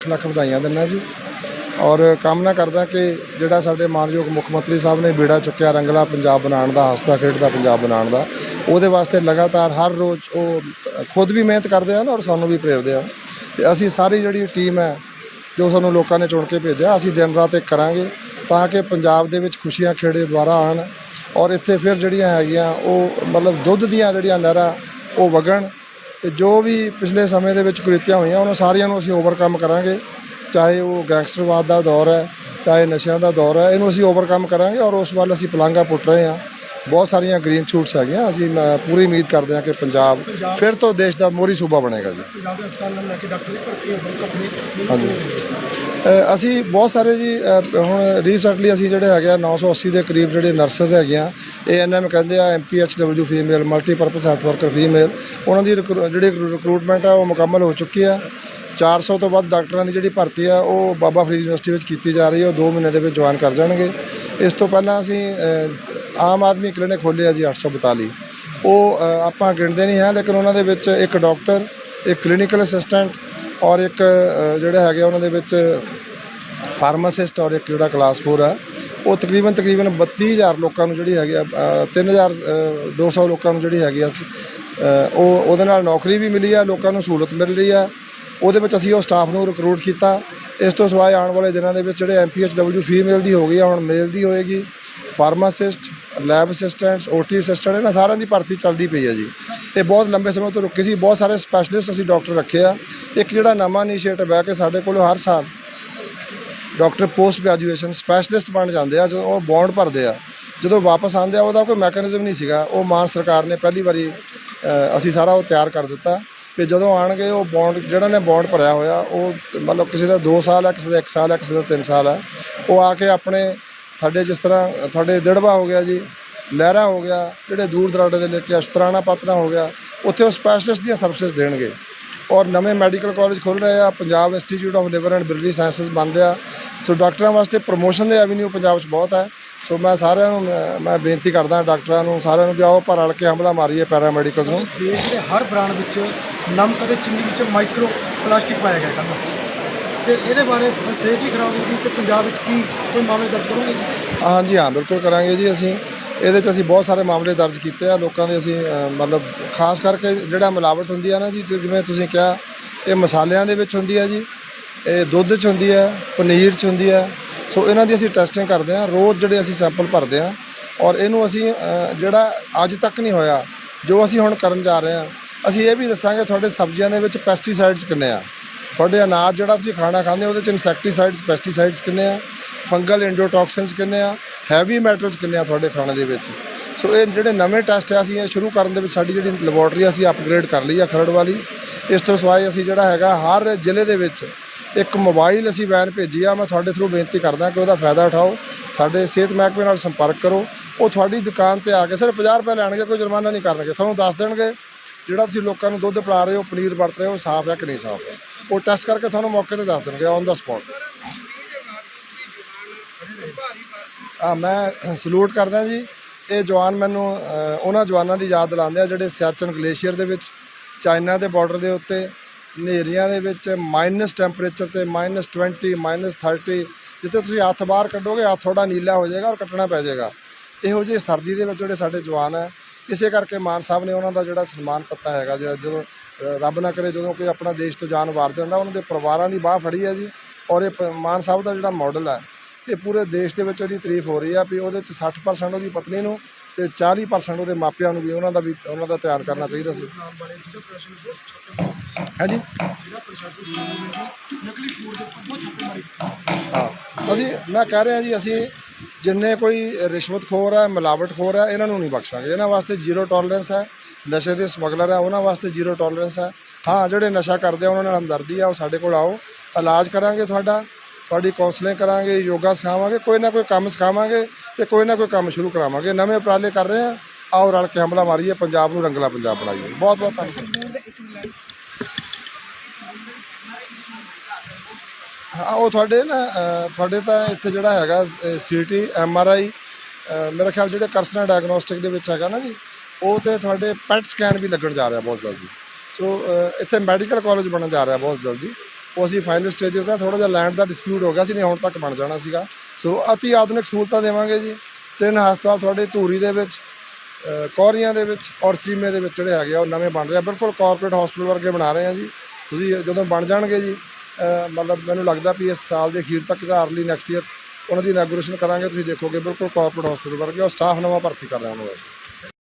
ਲੱਖ ਵਧਾਈਆਂ ਦਿੰਦਾ ਜੀ। ਔਰ ਕਾਮਨਾ ਕਰਦਾ ਕਿ ਜਿਹੜਾ ਸਾਡੇ ਮਾਨਯੋਗ ਮੁੱਖ ਮੰਤਰੀ ਸਾਹਿਬ ਨੇ ਬੇੜਾ ਚੁੱਕਿਆ ਰੰਗਲਾ ਪੰਜਾਬ ਬਣਾਉਣ ਦਾ ਹੱਸਦਾ ਖੇਡਦਾ ਪੰਜਾਬ ਬਣਾਉਣ ਦਾ, ਉਹਦੇ ਵਾਸਤੇ ਲਗਾਤਾਰ ਹਰ ਰੋਜ਼ ਉਹ ਖੁਦ ਵੀ ਮਿਹਨਤ ਕਰਦੇ ਹਨ ਔਰ ਸਾਨੂੰ ਵੀ ਪ੍ਰੇਰਦੇ ਹਨ। ਤੇ ਅਸੀਂ ਸਾਰੀ ਜਿਹੜੀ ਟੀਮ ਹੈ, ਜੋ ਸਾਨੂੰ ਲੋਕਾਂ ਨੇ ਚੁਣ ਕੇ ਭੇਜਿਆ, ਅਸੀਂ ਦਿਨ ਰਾਤ ਇੱਕ ਕਰਾਂਗੇ ਤਾਂ ਕਿ ਪੰਜਾਬ ਦੇ ਵਿੱਚ ਖੁਸ਼ੀਆਂ ਖੇੜੇ ਦੁਆਰਾ ਆਣ ਔਰ ਇੱਥੇ ਫਿਰ ਜਿਹੜੀਆਂ ਹੈਗੀਆਂ, ਉਹ ਮਤਲਬ ਦੁੱਧ ਦੀਆਂ ਜਿਹੜੀਆਂ ਨਹਿਰਾਂ, ਉਹ ਵਗਣ ਤੇ ਜੋ ਵੀ ਪਿਛਲੇ ਸਮੇਂ ਦੇ ਵਿੱਚ ਕੁਰੀਤੀਆਂ ਹੋਈਆਂ ਉਹਨਾਂ ਸਾਰੀਆਂ ਨੂੰ ਅਸੀਂ ਓਵਰਕਮ ਕਰਾਂਗੇ। ਚਾਹੇ ਉਹ ਗੈਂਗਸਟਰਵਾਦ ਦਾ ਦੌਰ ਹੈ ਚਾਹੇ ਨਸ਼ਿਆਂ ਦਾ ਦੌਰ ਹੈ ਇਹਨੂੰ ਅਸੀਂ ਓਵਰਕਮ ਕਰਾਂਗੇ ਔਰ ਉਸ ਵੱਲ ਅਸੀਂ ਪਲਾਂਘਾ ਪੁੱਟ ਰਹੇ ਹਾਂ। ਬਹੁਤ ਸਾਰੀਆਂ ਗ੍ਰੀਨ ਸ਼ੂਟਸ ਹੈਗੀਆਂ ਅਸੀਂ ਮੈਂ ਪੂਰੀ ਉਮੀਦ ਕਰਦੇ ਹਾਂ ਕਿ ਪੰਜਾਬ ਫਿਰ ਤੋਂ ਦੇਸ਼ ਦਾ ਮੋਹਰੀ ਸੂਬਾ ਬਣੇਗਾ ਜੀ। ਹਾਂਜੀ। ਅਸੀਂ ਬਹੁਤ ਸਾਰੇ ਜੀ ਹੁਣ ਰੀਸੈਂਟਲੀ ਅਸੀਂ ਜਿਹੜੇ ਹੈਗੇ ਆ 980 ਦੇ ਕਰੀਬ ਜਿਹੜੇ ਨਰਸਸ ਹੈਗੀਆਂ ਇਹ ਐਨਐਮ ਕਹਿੰਦੇ ਆ MPHW female multipurpose health worker female ਉਹਨਾਂ ਦੀ ਰਿਕਰੂ- ਜਿਹੜੀ ਰਿਕਰੂਟਮੈਂਟ ਆ ਉਹ ਮੁਕੰਮਲ ਹੋ ਚੁੱਕੀ ਆ। 400 ਤੋਂ ਵੱਧ ਡਾਕਟਰਾਂ ਦੀ ਜਿਹੜੀ ਭਰਤੀ ਆ, ਉਹ ਬਾਬਾ ਫਰੀਦ ਯੂਨੀਵਰਸਿਟੀ ਵਿੱਚ ਕੀਤੀ ਜਾ ਰਹੀ ਹੈ ਉਹ 2 ਮਹੀਨੇ ਦੇ ਵਿੱਚ ਜੁਆਇਨ ਕਰ ਜਾਣਗੇ। ਇਸ ਤੋਂ ਪਹਿਲਾਂ ਅਸੀਂ ਆਮ ਆਦਮੀ ਕਲੀਨਿਕ ਖੋਲ੍ਹਿਆ ਜੀ 842 ਉਹ ਆਪਾਂ ਗਿਣਦੇ ਨਹੀਂ ਹਾਂ, ਲੇਕਿਨ ਉਹਨਾਂ ਦੇ ਵਿੱਚ ਇੱਕ ਡਾਕਟਰ ਇੱਕ ਕਲੀਨਿਕਲ ਅਸਿਸਟੈਂਟ ਔਰ ਇੱਕ ਜਿਹੜਾ ਹੈਗਾ ਉਹਨਾਂ ਦੇ ਵਿੱਚ ਫਾਰਮਾਸਿਸਟ ਔਰ ਇੱਕ ਜਿਹੜਾ ਕਲਾਸ 4 ਆ ਉਹ ਤਕਰੀਬਨ ਤਕਰੀਬਨ 32000 ਲੋਕਾਂ ਨੂੰ ਜਿਹੜੀ ਹੈਗੀ ਆ ਅ, 3200 ਲੋਕਾਂ ਨੂੰ ਜਿਹੜੀ ਹੈਗੀ ਆ ਉਹ ਉਹਦੇ ਨਾਲ ਨੌਕਰੀ ਵੀ ਮਿਲੀ ਆ ਲੋਕਾਂ ਨੂੰ ਸਹੂਲਤ ਮਿਲ ਰਹੀ ਆ। ਉਹਦੇ ਵਿੱਚ ਅਸੀਂ ਉਹ ਸਟਾਫ ਨੂੰ ਰਿਕਰੂਟ ਕੀਤਾ। ਇਸ ਤੋਂ ਸਿਵਾਏ ਆਉਣ ਵਾਲੇ ਦਿਨਾਂ ਦੇ ਵਿੱਚ ਜਿਹੜੇ ਐਮਪੀਐਚਡਬਲਯੂ ਫੀਮੇਲ ਦੀ ਹੋ ਗਈ ਆ ਹੁਣ ਮੇਲ ਦੀ ਹੋਏਗੀ। Pharmacist lab assistants OT assistant ਇਹਨਾਂ ਸਾਰਿਆਂ ਦੀ ਭਰਤੀ ਚੱਲਦੀ ਪਈ ਹੈ ਜੀ। ਇਹ ਬਹੁਤ ਲੰਬੇ ਸਮੇਂ ਤੋਂ ਰੁਕੀ ਸੀ। ਬਹੁਤ ਸਾਰੇ ਸਪੈਸ਼ਲਿਸਟ ਅਸੀਂ ਡਾਕਟਰ ਰੱਖੇ ਆ। ਇੱਕ ਜਿਹੜਾ ਨਵਾਂ ਇਨੀਸ਼ੀਏਟਿਵ ਹੈ ਕਿ ਸਾਡੇ ਕੋਲ ਹਰ ਸਾਲ ਡਾਕਟਰ ਪੋਸਟ ਗ੍ਰੈਜੂਏਸ਼ਨ ਸਪੈਸ਼ਲਿਸਟ ਬਣ ਜਾਂਦੇ ਆ, ਜਦੋਂ ਉਹ ਬੌਂਡ ਭਰਦੇ ਆ। ਜਦੋਂ ਵਾਪਸ ਆਉਂਦੇ ਆ, ਉਹਦਾ ਕੋਈ ਮੈਕੈਨਿਜ਼ਮ ਨਹੀਂ ਸੀਗਾ। ਉਹ ਮਾਨ ਸਰਕਾਰ ਨੇ ਪਹਿਲੀ ਵਾਰੀ ਅਸੀਂ ਸਾਰਾ ਉਹ ਤਿਆਰ ਕਰ ਦਿੱਤਾ। ਕਿ ਜਦੋਂ ਆਣਗੇ ਉਹ ਬੌਂਡ ਜਿਹੜਾ ਨੇ ਬੌਂਡ ਭਰਿਆ ਹੋਇਆ, ਉਹ ਮਤਲਬ ਕਿਸੇ ਦਾ 2 ਸਾਲ ਹੈ, ਕਿਸੇ ਦਾ 1 ਸਾਲ ਹੈ, ਕਿਸੇ ਦਾ 3 ਸਾਲ ਹੈ। ਉਹ ਆ ਕੇ ਆਪਣੇ ਸਾਡੇ ਜਿਸ ਤਰ੍ਹਾਂ, ਤੁਹਾਡੇ ਦਿੜਵਾ ਹੋ ਗਿਆ ਜੀ। ਲਹਿਰਾ ਹੋ ਗਿਆ ਜਿਹੜੇ ਦੂਰ ਦਰਾਡੇ ਦੇ ਇਲਾਕੇ ਅਸ਼ਤਰਾਣਾ ਪਾਤਰਾ ਹੋ ਗਿਆ ਉੱਥੇ ਉਹ ਸਪੈਸ਼ਲਿਸਟ ਦੀਆਂ ਸਰਵਿਸਿਜ਼ ਦੇਣਗੇ। ਔਰ ਨਵੇਂ ਮੈਡੀਕਲ ਕਾਲਜ ਖੁੱਲ ਰਹੇ ਆ Punjab institute of liver and biliary sciences ਬਣ ਰਿਹਾ। ਸੋ ਡਾਕਟਰਾਂ ਵਾਸਤੇ ਪ੍ਰੋਮੋਸ਼ਨ ਦੇ ਐਵਨਿਊ ਪੰਜਾਬ 'ਚ ਬਹੁਤ ਹੈ। ਸੋ ਮੈਂ ਸਾਰਿਆਂ ਨੂੰ ਮੈਂ- ਬੇਨਤੀ ਕਰਦਾ ਡਾਕਟਰਾਂ ਨੂੰ ਸਾਰਿਆਂ ਨੂੰ ਵੀ ਆਓ ਪਰ ਰਲ ਕੇ ਹਮਲਾ ਮਾਰੀਏ ਪੈਰਾਮੈਡੀਕਲਸ ਨੂੰ। ਦੇਸ਼ ਦੇ ਹਰ ਬ੍ਰਾਂਡ ਵਿੱਚ ਨਮਕ ਅਤੇ ਚੀਨੀ ਵਿੱਚ ਮਾਈਕਰੋ ਪਲਾਸਟਿਕ ਪਾਇਆ ਗਿਆ ਕੱਲ੍ਹ ਤੇ ਇਹਦੇ ਬਾਰੇ ਸਿਹਤ ਹੀ ਖਰਾਬ ਹੋ ਗਈ ਤੇ ਪੰਜਾਬ ਵਿੱਚ ਕੀ ਕੋਈ ਮਾਮਲੇ ਦਰਜ ਕਰੋਗੇ ਜੀ? ਹਾਂਜੀ ਹਾਂ ਬਿਲਕੁਲ ਕਰਾਂਗੇ ਜੀ ਅਸੀਂ। ਇਹਦੇ 'ਚ ਅਸੀਂ ਬਹੁਤ ਸਾਰੇ ਮਾਮਲੇ ਦਰਜ ਕੀਤੇ ਆ ਲੋਕਾਂ ਦੇ ਅਸੀਂ ਅ, ਮਤਲਬ ਖਾਸ ਕਰਕੇ ਜਿਹੜਾ ਮਿਲਾਵਟ ਹੁੰਦੀ ਆ ਨਾ ਜੀ ਜਿਵੇਂ ਤੁਸੀਂ ਕਿਹਾ ਇਹ ਮਸਾਲਿਆਂ ਦੇ ਵਿੱਚ ਹੁੰਦੀ ਆ ਜੀ ਇਹ ਦੁੱਧ 'ਚ ਹੁੰਦੀ ਆ ਪਨੀਰ 'ਚ ਹੁੰਦੀ ਆ ਸੋ ਇਹਨਾਂ ਦੀ ਅਸੀਂ ਟੈਸਟਿੰਗ ਕਰਦੇ ਆ ਰੋਜ਼ ਜਿਹੜੇ ਅਸੀਂ ਸੈਂਪਲ ਭਰਦੇ ਆ ਔਰ ਇਹਨੂੰ ਅਸੀਂ ਅ, ਜਿਹੜਾ ਅੱਜ ਤੱਕ ਨਹੀਂ ਹੋਇਆ ਜੋ ਅਸੀਂ ਹੁਣ ਕਰਨ ਜਾ ਰਹੇ ਆ ਅਸੀਂ ਇਹ ਵੀ ਦੱਸਾਂਗੇ ਤੁਹਾਡੇ ਸਬਜ਼ੀਆਂ ਦੇ ਵਿੱਚ ਪੈਸਟੀਸਾਈਡਸ ਕਿੰਨੇ ਆ ਤੁਹਾਡੇ ਅਨਾਜ ਜਿਹੜਾ ਤੁਸੀਂ ਖਾਣਾ ਖਾਂਦੇ ਹੋ ਉਹਦੇ ਚ ਇਨਸੈਕਟੀਸਾਈਡਸ ਪੈਸਟੀਸਾਈਡਸ ਕਿੰਨੇ ਆ ਫੰਗਲ ਐਂਡੋਟੌਕਸਿਨਸ ਕਿੰਨੇ ਆ ਹੈਵੀ ਮੈਟਲਸ ਕਿੰਨੇ ਆ ਤੁਹਾਡੇ ਖਾਣੇ ਦੇ ਵਿੱਚ। ਸੋ ਇਹ ਜਿਹੜੇ ਨਵੇਂ ਟੈਸਟ ਆ, ਅਸੀਂ ਇਹ ਸ਼ੁਰੂ ਕਰਨ ਦੇ ਵਿੱਚ ਸਾਡੀ ਜਿਹੜੀ ਲੈਬੋਰਟਰੀ ਅਸੀਂ ਅਪਗ੍ਰੇਡ ਕਰ ਲਈ ਆ ਖਰੜ ਵਾਲੀ। ਇਸ ਤੋਂ ਸਿਵਾਏ ਅਸੀਂ ਜਿਹੜਾ ਹੈਗਾ, ਹਰ ਜ਼ਿਲ੍ਹੇ ਦੇ ਵਿੱਚ ਇੱਕ ਮੋਬਾਈਲ ਅਸੀਂ ਵੈਨ ਭੇਜੀ ਆ। ਮੈਂ ਤੁਹਾਡੇ ਥਰੂ ਬੇਨਤੀ ਕਰਦਾ ਕਿ ਉਹਦਾ ਫਾਇਦਾ ਉਠਾਓ। ਸਾਡੇ ਸਿਹਤ ਮਹਿਕਮੇ ਨਾਲ ਸੰਪਰਕ ਕਰੋ। ਉਹ ਤੁਹਾਡੀ ਦੁਕਾਨ ਤੇ ਆ ਕੇ ਸਿਰਫ 50 ਰੁਪਏ ਲੈਣਗੇ, ਕੋਈ ਜੁਰਮਾਨਾ ਨਹੀਂ ਕਰਨਗੇ। ਤੁਹਾਨੂੰ ਦੱਸ ਦੇਣਗੇ, ਜਿਹੜਾ ਤੁਸੀਂ ਲੋਕਾਂ ਨੂੰ ਦੁੱਧ ਪਿਲਾ ਰਹੇ ਹੋ, ਪਨੀਰ ਵਰਤ ਰਹੇ ਹੋ ਸਾਫ਼ ਹੈ ਕਿ ਨਹੀਂ ਸਾਫ਼ ਹੈ ਉਹ ਟੈਸਟ ਕਰਕੇ ਤੁਹਾਨੂੰ ਮੌਕੇ ਤੇ ਦੱਸ ਦੇਣਗੇ ਔਨ ਦਾ ਸਪੌਟ ਆ, ਮੈਂ ਸਲੂਟ ਕਰਦਾ ਜੀ। ਇਹ ਜਵਾਨ ਮੈਨੂੰ ਉਹਨਾਂ ਜਵਾਨਾਂ ਦੀ ਯਾਦ ਦਿਲਾਉਂਦੇ ਆ, ਜਿਹੜੇ ਸਿਆਚਨ ਗਲੇਸ਼ੀਅਰ ਦੇ ਵਿੱਚ, ਚਾਈਨਾ ਦੇ ਬਾਰਡਰ ਦੇ ਉੱਤੇ, ਹਨੇਰੀਆਂ ਦੇ ਵਿੱਚ ਮਾਈਨਸ ਟੈਂਪਰੇਚਰ ਤੇ ਮਾਈਨਸ 20 ਮਾਈਨਸ 30 ਜਿੱਥੇ ਤੁਸੀਂ ਹੱਥ ਬਾਹਰ ਕੱਢੋਗੇ, ਹੱਥ ਤੁਹਾਡਾ ਨੀਲਾ ਹੋ ਜਾਏਗਾ ਔਰ ਕੱਟਣਾ ਪੈ ਜਾਏਗਾ। ਇਹੋ ਜਿਹੀ ਸਰਦੀ ਦੇ ਵਿੱਚ ਜਿਹੜੇ ਸਾਡੇ ਜਵਾਨ ਹੈ ਇਸੇ ਕਰਕੇ ਮਾਨ ਸਾਹਿਬ ਨੇ ਉਹਨਾਂ ਦਾ ਜਿਹੜਾ ਸਨਮਾਨ ਪੱਤਾ ਹੈਗਾ, ਜਿਹੜਾ ਜਦੋਂ ਰੱਬ ਨਾ ਕਰੇ ਜਦੋਂ ਕੋਈ ਆਪਣਾ ਦੇਸ਼ ਤੋਂ ਜਾਨ ਵਾਰ ਜਾਂਦਾ, ਉਹਨਾਂ ਦੇ ਪਰਿਵਾਰਾਂ ਦੀ ਬਾਹ ਫੜੀ ਹੈ ਜੀ। ਔਰ ਇਹ ਪ- ਮਾਨ ਸਾਹਿਬ ਦਾ ਜਿਹੜਾ ਮਾਡਲ ਹੈ ਇਹ ਪੂਰੇ ਦੇਸ਼ ਦੇ ਵਿੱਚ ਉਹਦੀ ਤਾਰੀਫ ਹੋ ਰਹੀ ਆ ਵੀ ਉਹਦੇ ਚ 60% ਉਹਦੀ ਪਤਨੀ ਨੂੰ ਤੇ 40% ਉਹਦੇ ਮਾਪਿਆਂ ਨੂੰ ਵੀ ਉਹਨਾਂ ਦਾ ਵੀ ਉਹਨਾਂ ਦਾ ਧਿਆਨ ਕਰਨਾ ਚਾਹੀਦਾ ਸੀ। ਹਾਂਜੀ? ਹਾਂ ਅਸੀਂ ਮੈਂ ਕਹਿ ਰਿਹਾ ਜੀ ਅਸੀਂ ਜਿੰਨੇ ਕੋਈ ਰਿਸ਼ਵਤਖੋਰ ਹੈ ਮਿਲਾਵਟਖੋਰ ਹੈ ਇਹਨਾਂ ਨੂੰ ਨਹੀਂ ਬਖਸ਼ਾਂਗੇ। ਇਹਨਾਂ ਵਾਸਤੇ ਜ਼ੀਰੋ ਟੋਲਰੈਂਸ ਹੈ ਨਸ਼ੇ ਦੇ ਸਮਗਲਰ ਹੈ ਉਹਨਾਂ ਵਾਸਤੇ ਜ਼ੀਰੋ ਟੋਲਰੈਂਸ ਹੈ। ਹਾਂ ਜਿਹੜੇ ਨਸ਼ਾ ਕਰਦੇ ਆ ਉਹਨਾਂ ਨਾਲ ਹਮਦਰਦੀ ਆ ਉਹ ਸਾਡੇ ਕੋਲ ਆਓ ਇਲਾਜ ਕਰਾਂਗੇ ਤੁਹਾਡਾ। ਤੁਹਾਡੀ ਕਾਉਂਸਲਿੰਗ ਕਰਾਂਗੇ, ਯੋਗਾ ਸਿਖਾਵਾਂਗੇ, ਕੋਈ ਨਾ ਕੋਈ ਕੰਮ ਸਿਖਾਵਾਂਗੇ ਤੇ ਕੋਈ ਨਾ ਕੋਈ ਕੰਮ ਸ਼ੁਰੂ ਕਰਾਵਾਂਗੇ। ਨਵੇਂ ਉਪਰਾਲੇ ਕਰ ਰਹੇ ਆ ਆਓ ਰਲ ਕੇ ਹਮਲਾ ਮਾਰੀਏ, ਪੰਜਾਬ ਨੂੰ ਰੰਗਲਾ ਪੰਜਾਬ ਬਣਾਈਏ। ਬਹੁਤ ਬਹੁਤ ਧੰਨਵਾਦ। ਹਾਂ, ਉਹ ਤੁਹਾਡੇ ਨਾ ਤੁਹਾਡੇ ਤਾਂ ਇੱਥੇ ਜਿਹੜਾ ਹੈਗਾ ਸੀਟੀ, ਐਮ ਆਰ ਆਈ ਮੇਰਾ ਖਿਆਲ ਜਿਹੜੇ ਕਰਸਨਾ ਡਾਇਗਨੋਸਟਿਕ ਦੇ ਵਿੱਚ ਹੈਗਾ ਨਾ ਜੀ, ਉਹ ਤੇ ਤੁਹਾਡੇ ਪੈਟ ਸਕੈਨ ਵੀ ਲੱਗਣ ਜਾ ਰਿਹਾ ਬਹੁਤ ਜਲਦੀ। ਸੋ ਇੱਥੇ ਮੈਡੀਕਲ ਕਾਲਜ ਬਣਨ ਜਾ ਰਿਹਾ ਬਹੁਤ ਜਲਦੀ। ਉਹ ਅਸੀਂ ਫਾਈਨਲ ਸਟੇਜਸ ਆ ਥੋੜਾ ਜਿਹਾ ਲੈਂਡ ਦਾ ਡਿਸਪਿਊਟ ਹੋ ਗਿਆ ਸੀ, ਨਹੀਂ ਹੁਣ ਤੱਕ ਬਣ ਜਾਣਾ ਸੀਗਾ। ਸੋ ਅਤੀ ਆਧੁਨਿਕ ਸਹੂਲਤਾਂ ਦੇਵਾਂਗੇ ਜੀ। ਤਿੰਨ ਹਸਪਤਾਲ ਤੁਹਾਡੇ ਧੂਰੀ ਦੇ ਵਿੱਚ ਕੌਰੀਆਂ ਦੇ ਵਿੱਚ ਔਰ ਚੀਮੇ ਦੇ ਵਿੱਚ ਜਿਹੜੇ ਹੈਗੇ ਆ, ਉਹ ਨਵੇਂ ਬਣ ਰਹੇ ਆ। ਬਿਲਕੁਲ ਕਾਰਪੋਰੇਟ ਹਸਪੀਟਲ ਵਰਗੇ ਬਣਾ ਰਹੇ ਆ ਜੀ। ਤੁਸੀਂ ਜਦੋਂ ਬਣ ਜਾਣਗੇ ਜੀ ਮਤਲਬ ਮੈਨੂੰ ਲੱਗਦਾ ਵੀ ਇਸ ਸਾਲ ਦੇ ਅਖੀਰ ਤੱਕ ਜਾਂ ਅਰਲੀ ਨੈਕਸਟ ਈਅਰ ਉਹਨਾਂ ਦੀ ਇਨਾਗੂਰੇਸ਼ਨ ਕਰਾਂਗੇ। ਤੁਸੀਂ ਦੇਖੋਗੇ ਬਿਲਕੁਲ ਕਾਰਪੋਰੇਟ ਹਸਪੀਟਲ ਵਰਗੇ ਔਰ ਸਟਾਫ ਨਵਾਂ ਭਰਤੀ ਕਰ ਰਹੇ ਉਹਨਾਂ ਦਾ।